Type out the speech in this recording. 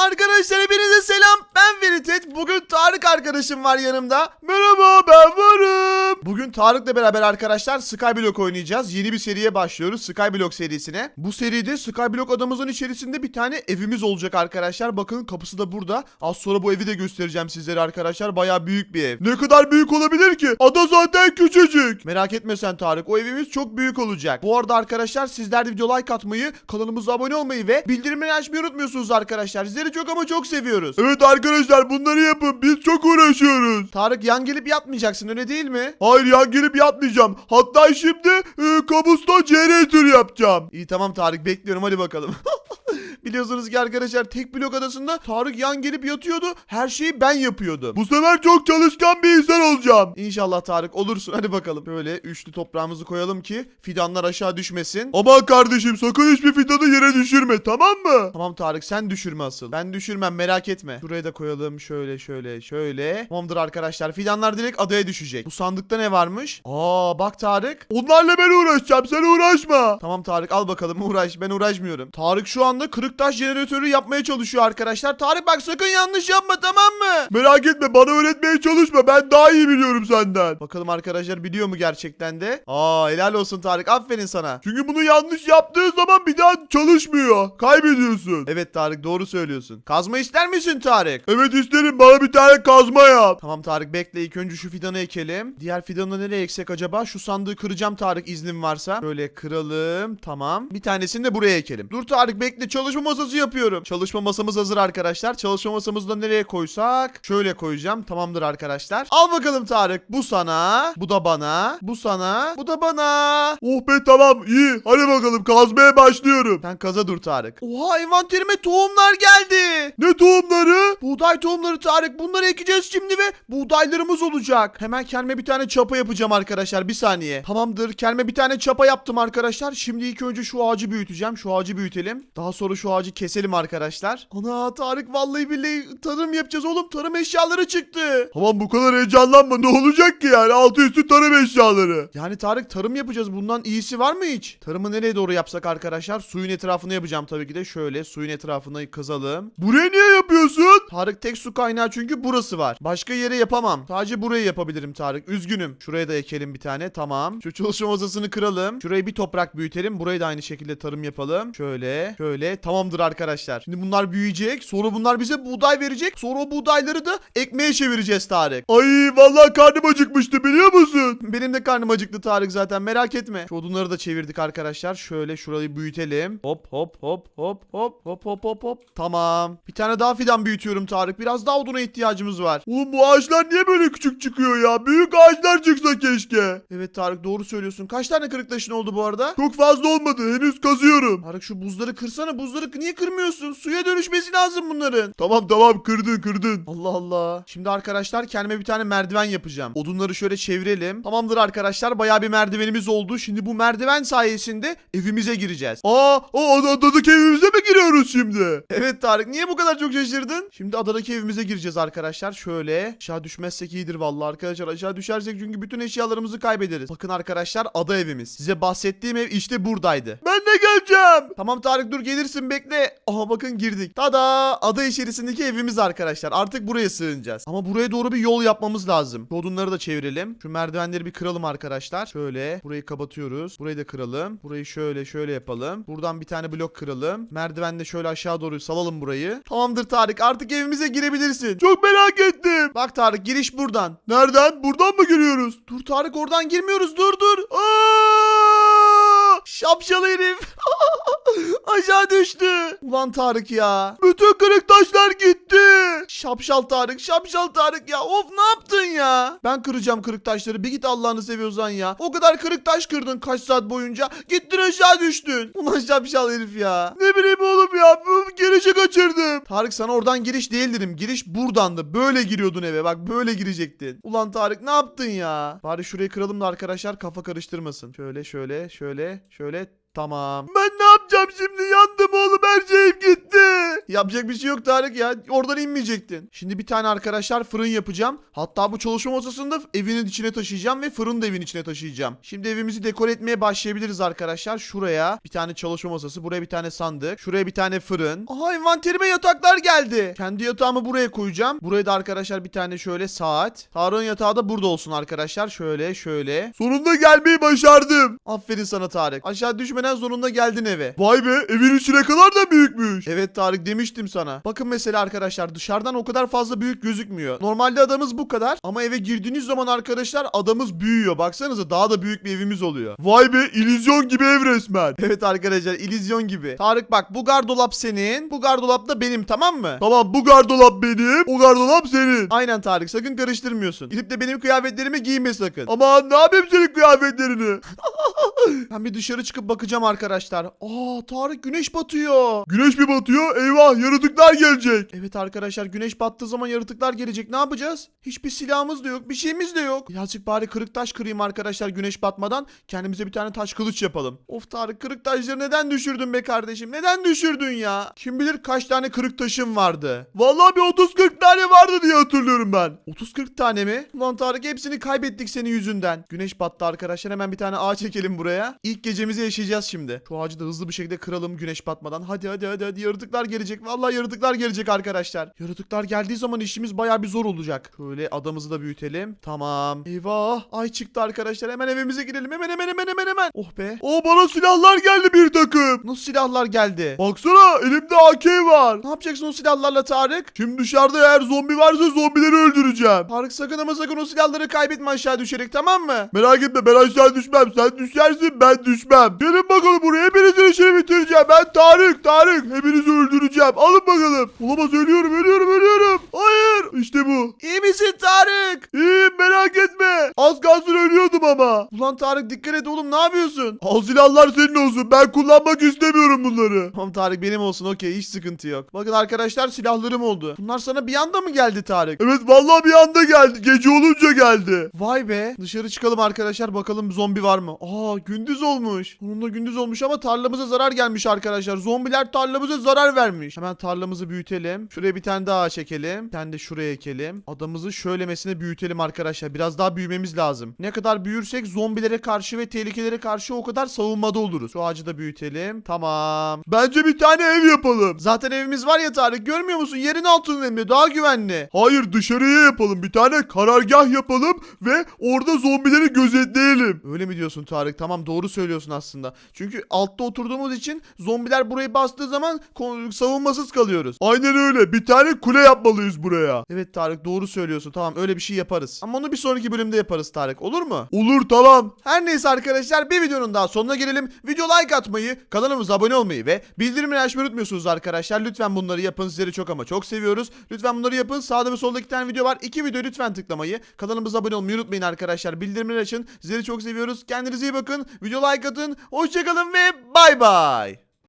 Arkadaşlar hepinize selam. Ben Veritet. Bugün Tarık arkadaşım var yanımda. Merhaba ben varım. Bugün Tarık'la beraber arkadaşlar Skyblock oynayacağız. Yeni bir seriye başlıyoruz. Skyblock serisine. Bu seride Skyblock adamızın içerisinde bir tane evimiz olacak arkadaşlar. Bakın kapısı da burada. Az sonra bu evi de göstereceğim sizlere arkadaşlar. Baya büyük bir ev. Ne kadar büyük olabilir ki? Ada zaten küçücük. Merak etme sen Tarık. O evimiz çok büyük olacak. Bu arada arkadaşlar sizler de video like atmayı, kanalımıza abone olmayı ve bildirimleri açmayı unutmuyorsunuz arkadaşlar. Sizleri çok ama çok seviyoruz. Evet arkadaşlar bunları yapın. Biz çok uğraşıyoruz. Tarık yan gelip yatmayacaksın öyle değil mi? Hayır yan gelip yatmayacağım. Hatta şimdi e, kabuston generator yapacağım. İyi tamam Tarık bekliyorum hadi bakalım. Biliyorsunuz ki arkadaşlar tek blok adasında Tarık yan gelip yatıyordu. Her şeyi ben yapıyordum. Bu sefer çok çalışkan bir insan olacağım. İnşallah Tarık olursun. Hadi bakalım. Böyle üçlü toprağımızı koyalım ki fidanlar aşağı düşmesin. Aman kardeşim sakın hiçbir fidanı yere düşürme tamam mı? Tamam Tarık sen düşürme asıl. Ben düşürmem merak etme. Şuraya da koyalım şöyle şöyle şöyle. Tamamdır arkadaşlar. Fidanlar direkt adaya düşecek. Bu sandıkta ne varmış? Aa bak Tarık. Onlarla ben uğraşacağım sen uğraşma. Tamam Tarık al bakalım uğraş. Ben uğraşmıyorum. Tarık şu anda kırık taş jeneratörü yapmaya çalışıyor arkadaşlar. Tarık bak sakın yanlış yapma tamam mı? Merak etme bana öğretmeye çalışma. Ben daha iyi biliyorum senden. Bakalım arkadaşlar biliyor mu gerçekten de? Aa helal olsun Tarık. Aferin sana. Çünkü bunu yanlış yaptığı zaman bir daha çalışmıyor. Kaybediyorsun. Evet Tarık doğru söylüyorsun. Kazma ister misin Tarık? Evet isterim. Bana bir tane kazma yap. Tamam Tarık bekle ilk önce şu fidanı ekelim. Diğer fidanı nereye eksek acaba? Şu sandığı kıracağım Tarık iznin varsa. Böyle kıralım. Tamam. Bir tanesini de buraya ekelim. Dur Tarık bekle çalışma masası yapıyorum. Çalışma masamız hazır arkadaşlar. Çalışma masamızı da nereye koysak? Şöyle koyacağım. Tamamdır arkadaşlar. Al bakalım Tarık. Bu sana. Bu da bana. Bu sana. Bu da bana. Oh be tamam iyi. Hadi bakalım kazmaya başlıyorum. Sen kaza dur Tarık. Oha envanterime tohumlar geldi. Ne tohumları? Buğday tohumları Tarık. Bunları ekeceğiz şimdi ve buğdaylarımız olacak. Hemen kendime bir tane çapa yapacağım arkadaşlar. Bir saniye. Tamamdır. Kendime bir tane çapa yaptım arkadaşlar. Şimdi ilk önce şu ağacı büyüteceğim. Şu ağacı büyütelim. Daha sonra şu ağacı keselim arkadaşlar. Ana Tarık vallahi billahi tarım yapacağız oğlum. Tarım eşyaları çıktı. Tamam bu kadar heyecanlanma. Ne olacak ki yani? Altı üstü tarım eşyaları. Yani Tarık tarım yapacağız. Bundan iyisi var mı hiç? Tarımı nereye doğru yapsak arkadaşlar? Suyun etrafını yapacağım tabii ki de. Şöyle suyun etrafını kazalım. Buraya niye yapıyorsun? Tarık tek su kaynağı çünkü burası var. Başka yere yapamam. Sadece burayı yapabilirim Tarık. Üzgünüm. Şuraya da ekelim bir tane. Tamam. Şu çalışma masasını kıralım. Şurayı bir toprak büyütelim. Burayı da aynı şekilde tarım yapalım. Şöyle. Şöyle. Tamamdır arkadaşlar. Şimdi bunlar büyüyecek. Sonra bunlar bize buğday verecek. Sonra o buğdayları da ekmeğe çevireceğiz Tarık. Ay vallahi karnım acıkmıştı biliyor musun? Benim de karnım acıktı Tarık zaten merak etme. Şu odunları da çevirdik arkadaşlar. Şöyle şurayı büyütelim. Hop hop hop hop hop hop hop hop hop. Tamam. Bir tane daha fidan büyütüyorum Tarık. Biraz daha oduna ihtiyacımız var. Oğlum bu ağaçlar niye böyle küçük çıkıyor ya? Büyük ağaçlar çıksa keşke. Evet Tarık doğru söylüyorsun. Kaç tane kırık taşın oldu bu arada? Çok fazla olmadı. Henüz kazıyorum. Tarık şu buzları kırsana. Buzları niye kırmıyorsun? Suya dönüşmesi lazım bunların. Tamam tamam kırdın kırdın. Allah Allah. Şimdi arkadaşlar kendime bir tane merdiven yapacağım. Odunları şöyle çevirelim. Tamamdır arkadaşlar. Bayağı bir merdivenimiz oldu. Şimdi bu merdiven sayesinde evimize gireceğiz. Aa, o ad- adadaki evimize mi giriyoruz şimdi? Evet Tarık. Niye bu kadar çok şaşırdın? Şimdi adadaki evimize gireceğiz arkadaşlar. Şöyle. Aşağı düşmezsek iyidir vallahi arkadaşlar. Aşağı düşersek çünkü bütün eşyalarımızı kaybederiz. Bakın arkadaşlar ada evimiz. Size bahsettiğim ev işte buradaydı. Ben de geleceğim. Tamam Tarık dur gelirsin bekle. Aha bakın girdik. Tada! Ada içerisindeki evimiz arkadaşlar. Artık buraya sığınacağız. Ama buraya doğru bir yol yapmamız lazım. Şu odunları da çevirelim. Şu merdivenleri bir kıralım arkadaşlar. Şöyle. Burayı kapatıyoruz. Burayı da kıralım. Burayı şöyle şöyle yapalım. Buradan bir tane blok kıralım. Merdivenle şöyle aşağı doğru salalım burayı. Tamamdır Tarık. Artık evimize girebilirsin. Çok merak ettim. Bak Tarık giriş buradan. Nereden? Buradan mı giriyoruz? Dur Tarık oradan girmiyoruz. Dur dur. Aa! Şapşal herif. Aşağı düştü. Ulan Tarık ya. Bütün kırık taşlar gitti. Şapşal Tarık, şapşal Tarık ya. Of ne yaptın ya? Ben kıracağım kırık taşları. Bir git Allah'ını seviyorsan ya. O kadar kırık taş kırdın kaç saat boyunca. Gittin aşağı düştün. Ulan şapşal herif ya. Ne bileyim oğlum ya. Girişi kaçırdım. Tarık sana oradan giriş değil dedim. Giriş buradandı. Böyle giriyordun eve. Bak böyle girecektin. Ulan Tarık ne yaptın ya? Bari şurayı kıralım da arkadaşlar kafa karıştırmasın. Şöyle şöyle şöyle şöyle Tamam. Ben ne yapacağım şimdi? Yandım oğlum her şeyim gitti. Yapacak bir şey yok Tarık ya. Oradan inmeyecektin. Şimdi bir tane arkadaşlar fırın yapacağım. Hatta bu çalışma masasını da evinin içine taşıyacağım ve fırını da evin içine taşıyacağım. Şimdi evimizi dekor etmeye başlayabiliriz arkadaşlar. Şuraya bir tane çalışma masası, buraya bir tane sandık, şuraya bir tane fırın. Aha envanterime yataklar geldi. Kendi yatağımı buraya koyacağım. Buraya da arkadaşlar bir tane şöyle saat. Tarık'ın yatağı da burada olsun arkadaşlar. Şöyle şöyle. Sonunda gelmeyi başardım. Aferin sana Tarık. Aşağı düşmeden sonunda geldin eve. Vay be evin içi ne kadar da büyükmüş. Evet Tarık demiştim sana. Bakın mesela arkadaşlar dışarıdan o kadar fazla büyük gözükmüyor. Normalde adamız bu kadar ama eve girdiğiniz zaman arkadaşlar adamız büyüyor. Baksanıza daha da büyük bir evimiz oluyor. Vay be illüzyon gibi ev resmen. Evet arkadaşlar illüzyon gibi. Tarık bak bu gardolap senin. Bu gardolap da benim tamam mı? Tamam bu gardolap benim. O gardolap senin. Aynen Tarık sakın karıştırmıyorsun. Gidip de benim kıyafetlerimi giyme sakın. Ama ne yapayım senin kıyafetlerini? Ben bir dışarı çıkıp bakacağım arkadaşlar. Aa Tarık güneş batıyor. Güneş mi batıyor? Eyvah yaratıklar gelecek. Evet arkadaşlar güneş battığı zaman yaratıklar gelecek. Ne yapacağız? Hiçbir silahımız da yok. Bir şeyimiz de yok. Birazcık bari kırık taş kırayım arkadaşlar güneş batmadan. Kendimize bir tane taş kılıç yapalım. Of Tarık kırık taşları neden düşürdün be kardeşim? Neden düşürdün ya? Kim bilir kaç tane kırık taşım vardı. Vallahi bir 30-40 tane vardı diye hatırlıyorum ben. 30-40 tane mi? Ulan Tarık hepsini kaybettik senin yüzünden. Güneş battı arkadaşlar. Hemen bir tane ağaç çekelim buraya. İlk gecemizi yaşayacağız şimdi. Şu ağacı da hızlı bir şekilde kıralım güneş batmadan. Hadi hadi hadi hadi yaratıklar gelecek. Vallahi yaratıklar gelecek arkadaşlar. Yaratıklar geldiği zaman işimiz baya bir zor olacak. Şöyle adamızı da büyütelim. Tamam. Eyvah. Ay çıktı arkadaşlar. Hemen evimize girelim. Hemen hemen hemen hemen hemen. Oh be. O bana silahlar geldi bir takım. Nasıl silahlar geldi? Baksana elimde AK var. Ne yapacaksın o silahlarla Tarık? Şimdi dışarıda eğer zombi varsa zombileri öldüreceğim. Tarık sakın ama sakın o silahları kaybetme aşağı düşerek tamam mı? Merak etme ben aşağı düşmem. Sen düşersin ben düşmem. Gelin bakalım buraya hepinizin işini bitireceğim. Ben Tarık Tarık. Hepinizi öldüreceğim. Alın bakalım. Olamaz ölüyorum ölüyorum ölüyorum. Hayır. İşte bu. İyi misin Tarık? İyiyim merak etme. Az kalsın ölüyordum ama. Ulan Tarık dikkat et oğlum ne yapıyorsun? Al silahlar senin olsun. Ben kullanmak istemiyorum bunları. Tamam Tarık benim olsun okey hiç sıkıntı yok. Bakın arkadaşlar silahlarım oldu. Bunlar sana bir anda mı geldi Tarık? Evet vallahi bir anda geldi. Gece olunca geldi. Vay be. Dışarı çıkalım arkadaşlar bakalım zombi var mı? Aa gündüz olmuş. Onunla gündüz olmuş ama tarlamıza zarar gelmiş arkadaşlar. Zombiler tarlamıza zarar vermiş. Hemen tarlamızı büyütelim. Şuraya bir tane daha çekelim. Bir tane de şuraya ekelim. Adamızı şöylemesine büyütelim arkadaşlar. Biraz daha büyümemiz lazım. Ne kadar büyürsek zombilere karşı ve tehlikelere karşı o kadar savunmada oluruz. Şu ağacı da büyütelim. Tamam. Bence bir tane ev yapalım. Zaten evimiz var ya Tarık. Görmüyor musun? Yerin altında hem de daha güvenli. Hayır dışarıya yapalım. Bir tane karargah yapalım ve orada zombileri gözetleyelim. Öyle mi diyorsun Tarık? Tamam doğru söylüyorsun aslında. Çünkü altta oturduğumuz için zombiler burayı bastığı zaman savunmasız kalıyoruz. Aynen öyle. Bir tane kule yapmalıyız buraya. Evet Tarık doğru söylüyorsun. Tamam öyle bir şey yaparız. Ama onu bir sonraki bölümde yaparız Tarık. Olur mu? Olur tamam. Her neyse arkadaşlar bir videonun daha sonuna gelelim. Video like atmayı, kanalımıza abone olmayı ve bildirimleri açmayı unutmuyorsunuz arkadaşlar. Lütfen bunları yapın. Sizleri çok ama çok seviyoruz. Lütfen bunları yapın. Sağda ve solda iki tane video var. İki video lütfen tıklamayı, kanalımıza abone olmayı unutmayın arkadaşlar. Bildirimleri açın. Sizleri çok seviyoruz. Kendinize iyi bakın. Video like atın. Hoşçakalın ve bay bay.